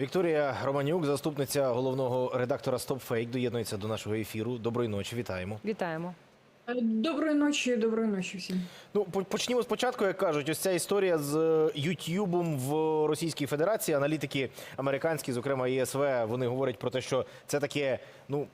Вікторія Романюк, заступниця головного редактора StopFake, доєднується до нашого ефіру. Доброї ночі, вітаємо. Вітаємо. Доброї ночі, доброї ночі всім. Ну, почнімо спочатку, як кажуть, ось ця історія з Ютьюбом в Російській Федерації. Аналітики американські, зокрема ЄСВ, вони говорять про те, що це таке, ну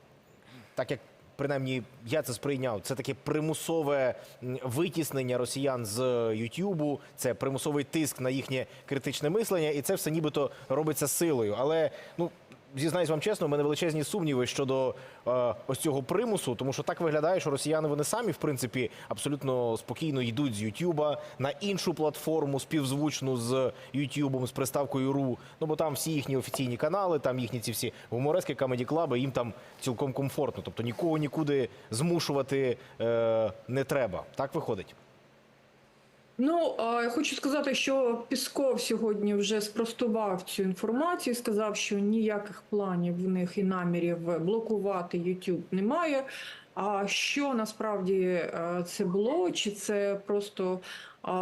так як. Принаймні, я це сприйняв. Це таке примусове витіснення росіян з Ютубу, це примусовий тиск на їхнє критичне мислення, і це все нібито робиться силою. Але ну зізнаюсь вам чесно, у мене величезні сумніви щодо е, ось цього примусу, тому що так виглядає, що росіяни вони самі, в принципі, абсолютно спокійно йдуть з Ютуба на іншу платформу, співзвучну з Ютубом, з приставкою РУ. Ну бо там всі їхні офіційні канали, там їхні ці всі гуморески, камеді клаби, їм там цілком комфортно. Тобто нікого нікуди змушувати е, не треба. Так виходить. Ну я хочу сказати, що Пісков сьогодні вже спростував цю інформацію. Сказав, що ніяких планів в них і намірів блокувати YouTube немає. А що насправді е, це було? Чи це просто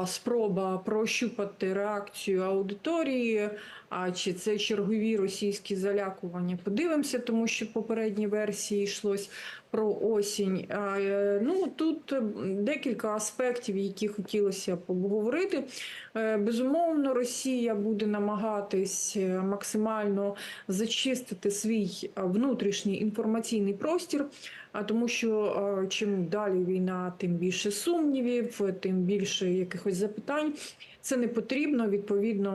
спроба прощупати реакцію аудиторії? А чи це чергові російські залякування? Подивимося, тому що в попередній версії йшлось про осінь. Е, Ну тут декілька аспектів, які хотілося б обговорити. Е, Безумовно, Росія буде намагатись е, максимально зачистити свій внутрішній інформаційний простір. Тому, що чим далі війна, тим більше сумнівів, тим більше якихось запитань. Це не потрібно. Відповідно,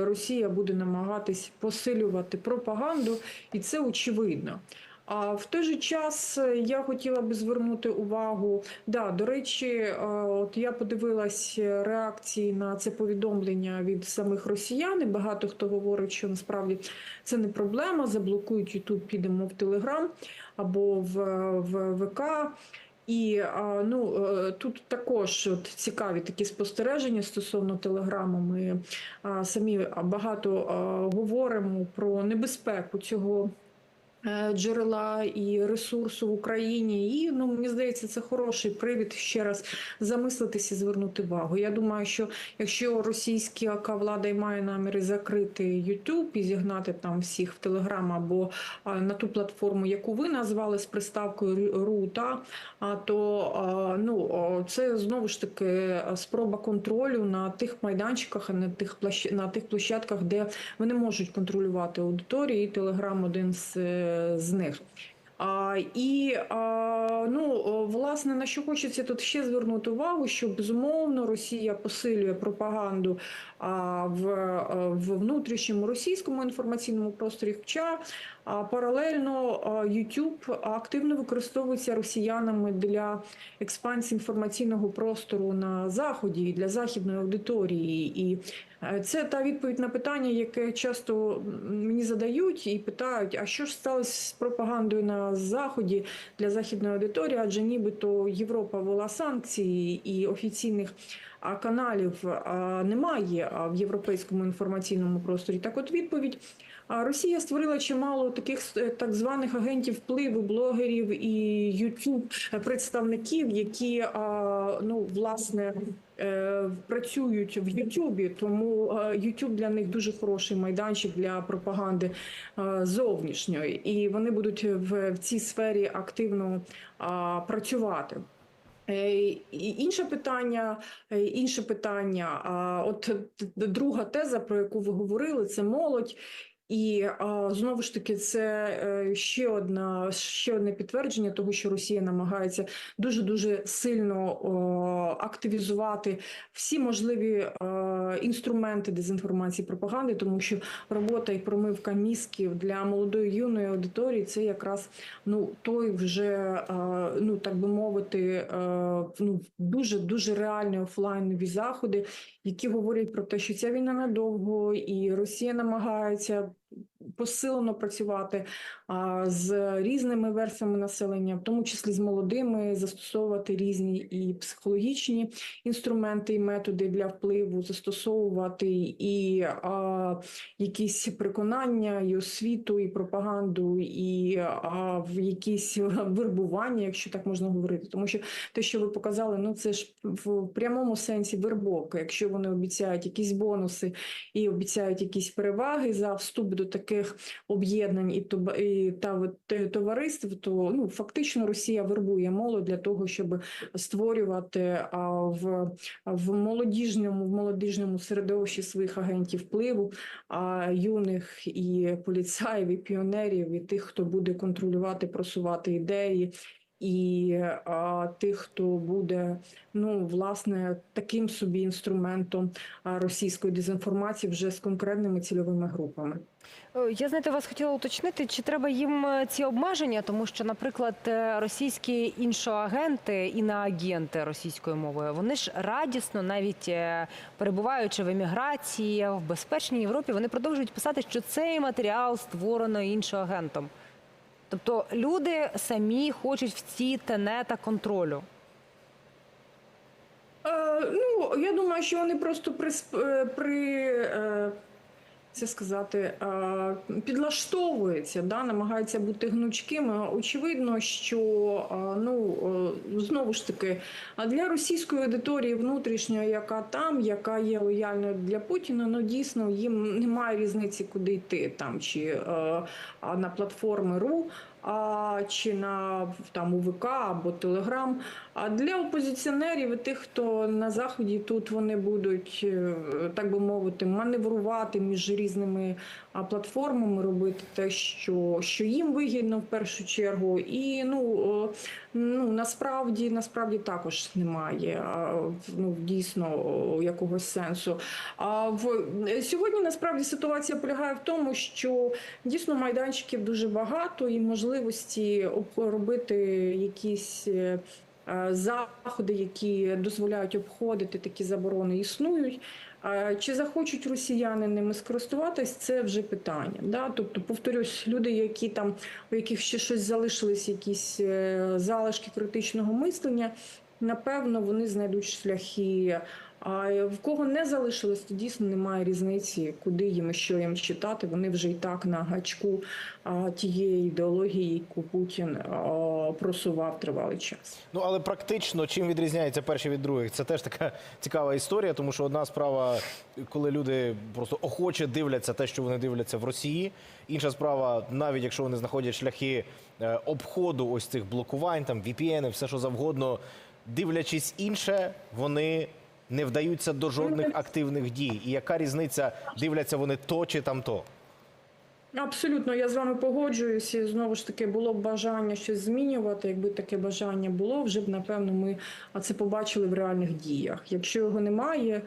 е, Росія буде намагатись посилювати пропаганду, і це очевидно. А в той же час е, я хотіла би звернути увагу. Да, до речі, е, от я подивилась реакції на це повідомлення від самих росіян. і Багато хто говорить, що насправді це не проблема. Заблокують Ютуб, підемо в Телеграм або в, в ВК. І ну е, тут також от цікаві такі спостереження стосовно телеграму. Ми самі багато говоримо про небезпеку цього. Е, Джерела і ресурсу в Україні, і ну мені здається, це хороший привід ще раз замислитися, звернути увагу. Я думаю, що якщо російська влада і має наміри закрити YouTube і зігнати там всіх в Телеграм або на ту платформу, яку ви назвали з приставкою РУ, та а, то ну це знову ж таки спроба контролю на тих майданчиках, на тих площ... на тих площадках, де вони можуть контролювати аудиторію, і Телеграм один з, е, з них. А, і а, ну, власне, на що хочеться тут ще звернути увагу, що безумовно Росія посилює пропаганду а, в, в внутрішньому російському інформаційному просторі. Хоча а, паралельно а, YouTube активно використовується росіянами для експансії інформаційного простору на заході і для західної аудиторії. І це та відповідь на питання, яке часто мені задають і питають: а що ж сталося з пропагандою на заході для західної аудиторії? Адже нібито Європа ввела санкції і офіційних а, каналів немає в європейському інформаційному просторі. Так, от відповідь. Росія створила чимало таких так званих агентів впливу, блогерів і ютуб представників, які ну власне е, працюють в Ютубі. Тому Ютуб для них дуже хороший майданчик для пропаганди зовнішньої, і вони будуть в цій сфері активно працювати. Е, Інше питання, е, інше питання. От друга теза, про яку ви говорили, це молодь. І знову ж таки, це е, ще одна ще одне підтвердження того, що Росія намагається дуже дуже сильно активізувати всі можливі е, інструменти дезінформації пропаганди, тому що робота і промивка мізків для молодої юної аудиторії це якраз ну той вже ну так би мовити, е, ну дуже дуже реальні офлайнові заходи, які говорять про те, що ця війна надовго, і Росія намагається посилено працювати з різними версіями населення, в тому числі з молодими, застосовувати різні і психологічні інструменти і методи для впливу, застосовувати і а, якісь переконання, і освіту, і пропаганду, і а, в якісь вербування, якщо так можна говорити, тому що те, що ви показали, ну це ж в прямому сенсі вербовка. Якщо вони обіцяють якісь бонуси і обіцяють якісь переваги за вступ до таких об'єднань і, та товариств, то ну фактично Росія вербує молодь для того, щоб створювати в, в молодіжному в молодіжному середовищі своїх агентів впливу, а юних і поліцаїв, і піонерів, і тих, хто буде контролювати, просувати ідеї. І а, тих, хто буде ну власне таким собі інструментом російської дезінформації вже з конкретними цільовими групами. Е, Я знаєте, вас хотіла уточнити, чи треба їм е, ці обмеження, тому що, наприклад, е, російські іншоагенти, іноагенти російською мовою, вони ж радісно, навіть перебуваючи в еміграції в безпечній Європі, вони продовжують писати, що цей матеріал створено іншоагентом. Тобто люди самі хочуть в ці тенета контролю. Е, ну я думаю, що вони просто при, при е, це сказати, е, підлаштовуються, да, намагаються бути гнучкими. Очевидно, що е, ну е, знову ж таки, а для російської аудиторії внутрішньої, яка там, яка є лояльною для Путіна, ну дійсно їм немає різниці, куди йти там, чи е, на платформи РУ. А чи на там УВК або Телеграм. А для опозиціонерів і тих, хто на заході тут вони будуть, е, так би мовити, маневрувати між різними платформами, робити те, що, що їм вигідно в першу чергу. І ну, ну насправді насправді також немає ну, дійсно якогось сенсу. А в сьогодні насправді ситуація полягає в тому, що дійсно майданчиків дуже багато і можливості робити якісь. е, Заходи, які дозволяють обходити такі заборони, існують. Чи захочуть росіяни ними скористуватись, це вже питання. Да? Тобто, повторюсь, люди, які там у яких ще щось залишились, якісь е, залишки критичного мислення, напевно, вони знайдуть шляхи. А в кого не залишилось, то дійсно немає різниці, куди їм що їм читати. Вони вже і так на гачку тієї ідеології, яку Путін просував тривалий час. Ну але практично чим відрізняється перші від других? Це теж така цікава історія, тому що одна справа, коли люди просто охоче дивляться те, що вони дивляться в Росії. Інша справа, навіть якщо вони знаходять шляхи е, обходу ось цих блокувань, там VPN, все що завгодно, дивлячись інше, вони не вдаються до жодних активних дій. І яка різниця, дивляться вони то чи там то? Абсолютно, я з вами погоджуюся. І Знову ж таки, було б бажання щось змінювати. Якби таке бажання було, вже б напевно ми це побачили в реальних діях. Якщо його немає,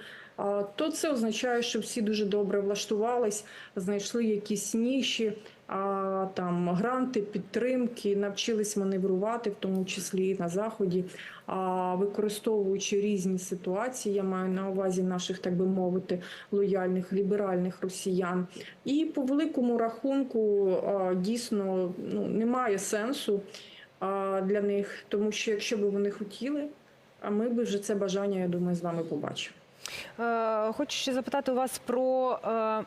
то це означає, що всі дуже добре влаштувались, знайшли якісь ніші, а, там гранти, підтримки, навчились маневрувати, в тому числі і на заході, а, використовуючи різні ситуації. Я маю на увазі наших, так би мовити, лояльних ліберальних росіян. І по великому рахунку дійсно ну, немає сенсу для них, тому що якщо б вони хотіли, а ми б вже це бажання, я думаю, з вами побачили. Е, Хочу ще запитати у вас про е,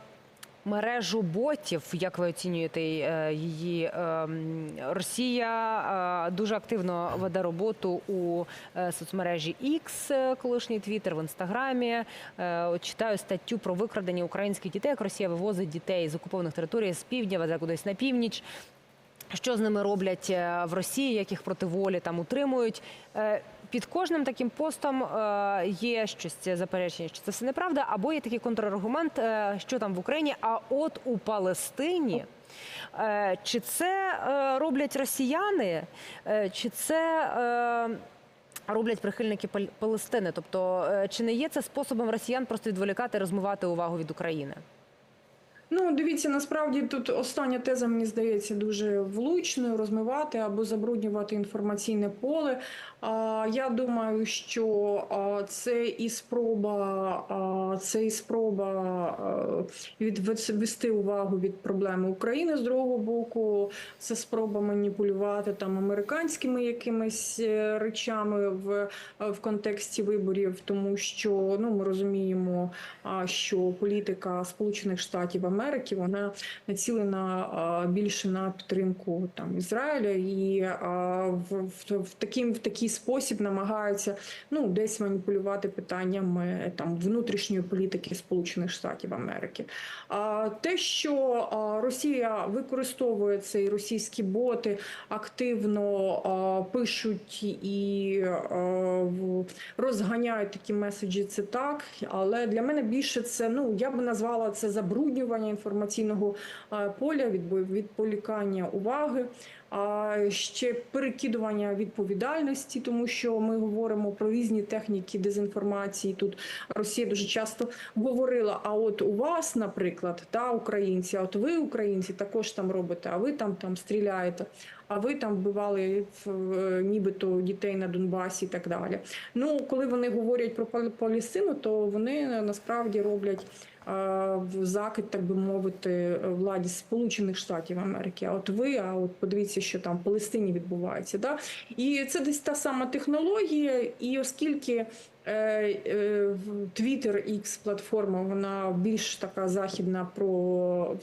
мережу ботів. Як ви оцінюєте е, її? Е, Росія е, дуже активно веде роботу у соцмережі X, колишній Твіттер, в інстаграмі. Читаю статтю про викрадення українських дітей, як Росія вивозить дітей з окупованих територій з півдня, веде кудись на північ. Що з ними роблять в Росії, як їх проти волі там утримують? Під кожним таким постом е, є щось заперечення, що це все неправда, або є такий контраргумент, е, що там в Україні. А от у Палестині. е, Чи це роблять росіяни, чи це роблять прихильники Пал- Палестини? Тобто, чи не є це способом росіян просто відволікати, розмивати увагу від України? Ну, дивіться, насправді тут остання теза, мені здається, дуже влучною розмивати або забруднювати інформаційне поле. А, Я думаю, що це і спроба, а, це і спроба відвести увагу від проблеми України з другого боку. Це спроба маніпулювати там американськими якимись е, речами в, в контексті виборів, тому що ну ми розуміємо, що політика Сполучених Штатів Америки вона націлена більше на підтримку там Ізраїля і в, в, в таким в такий спосіб намагаються ну десь маніпулювати питаннями там внутрішньої політики Сполучених Штатів Америки. А те, що Росія використовує цей російські боти, активно пишуть і розганяють такі меседжі, це так. Але для мене більше це ну я би назвала це забруднювання інформаційного поля, від відполікання уваги. А ще перекидування відповідальності, тому що ми говоримо про різні техніки дезінформації. Тут Росія дуже часто говорила: а от у вас, наприклад, та українці, а от ви, українці, також там робите, а ви там там стріляєте, а ви там вбивали е, нібито дітей на Донбасі і так далі. Ну, коли вони говорять про Пал- Палестину, то вони е, насправді роблять е, в закид, так би мовити, владі Сполучених Штатів Америки. А от ви, а от подивіться, що там в Палестині відбувається. Да? І це десь та сама технологія, і оскільки. е, е, Twitter X платформа вона більш така західна про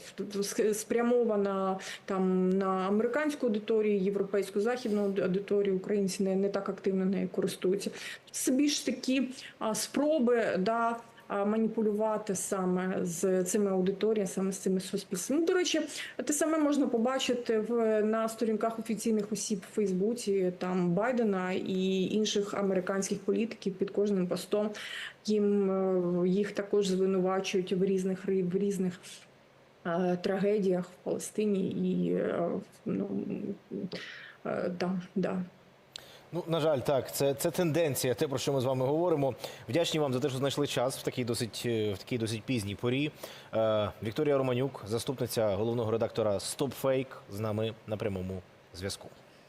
спрямована там на американську аудиторію, європейську західну аудиторію, українці не, не так активно нею користуються. Це більш такі спроби да, маніпулювати саме з цими аудиторіями, саме з цими суспільствами. Ну, до речі, те саме можна побачити в на сторінках офіційних осіб в Фейсбуці, там Байдена і інших американських політиків під кожним постом. Їм е, їх також звинувачують в різних в різних. е, Трагедіях в Палестині і е, ну да, да. Ну, на жаль, так, це, це тенденція, те, про що ми з вами говоримо. Вдячні вам за те, що знайшли час в такій досить, е, в такій досить пізній порі. Е, Вікторія Романюк, заступниця головного редактора StopFake, з нами на прямому зв'язку.